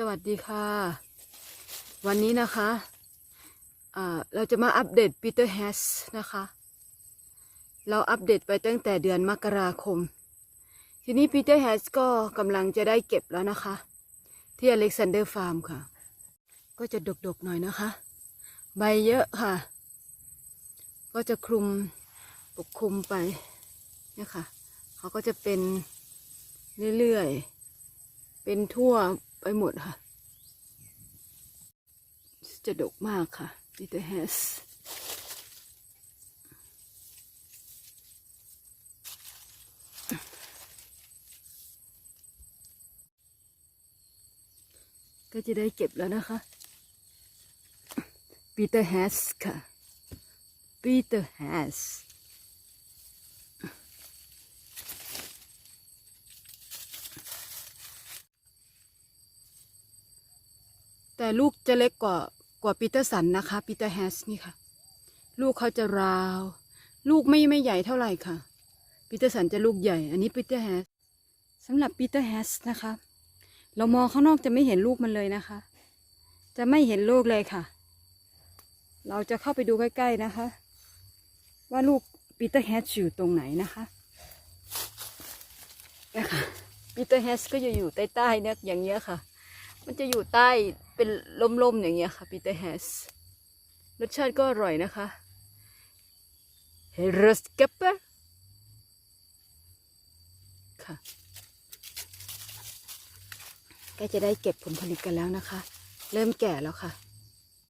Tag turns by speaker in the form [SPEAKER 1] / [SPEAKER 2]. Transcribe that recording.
[SPEAKER 1] สวัสดีค่ะ วันนี้นะคะอ่าเราจะมาอัปเดตปีเตอร์แฮสนะคะ เราอัปเดตไปตั้งแต่เดือนมกราคม ทีนี้ปีเตอร์แฮสก็กำลังจะได้เก็บแล้วนะคะ ที่อเล็กซานเดอร์ฟาร์มค่ะ ก็จะดกๆหน่อยนะคะ ใบเยอะค่ะ ก็จะคลุมปกคลุมไปเนี่ยค่ะ เขาก็จะเป็นเรื่อยๆ เป็นทั่ว ไปหมดค่ะ จะดกมากค่ะ Peter Hess ก็จะได้เก็บแล้วนะคะ Peter Hess ค่ะ Peter Hess แแต่ลูกจะเล็กกว่ากว่าปีเตอร์สันนะคะปีเตอร์แฮสนี่ค่ะ ลูกเขาจะราว ลูกไม่ไม่ใหญ่เท่าไหร่ค่ะปีเตอร์สันจะลูกใหญ่ อันนี้ปีเตอร์แฮสสำหรับปีเตอร์แฮสนะคะ เรามองข้างนอกจะไม่เห็นลูกมันเลยนะคะ จะไม่เห็นลูกเลยค่ะ เราจะเข้าไปดูใกล้ๆนะคะ ว่าลูกปีเตอร์แฮสอยู่ตรงไหนนะคะนะคะปีเตอร์แฮสก็จะอยู่ใต้ๆเนี่ยอย่างเงี้ยค่ะ มันจะอยู่ใต้เป็นล่มๆอย่างเงี้ยค่ะปีเตอร์แฮสรสชาติก็อร่อยนะคะเฮรสเกปเปอร์ค่ะใกล้จะได้เก็บผลผลิตกันแล้วนะคะ เริ่มแก่แล้วค่ะ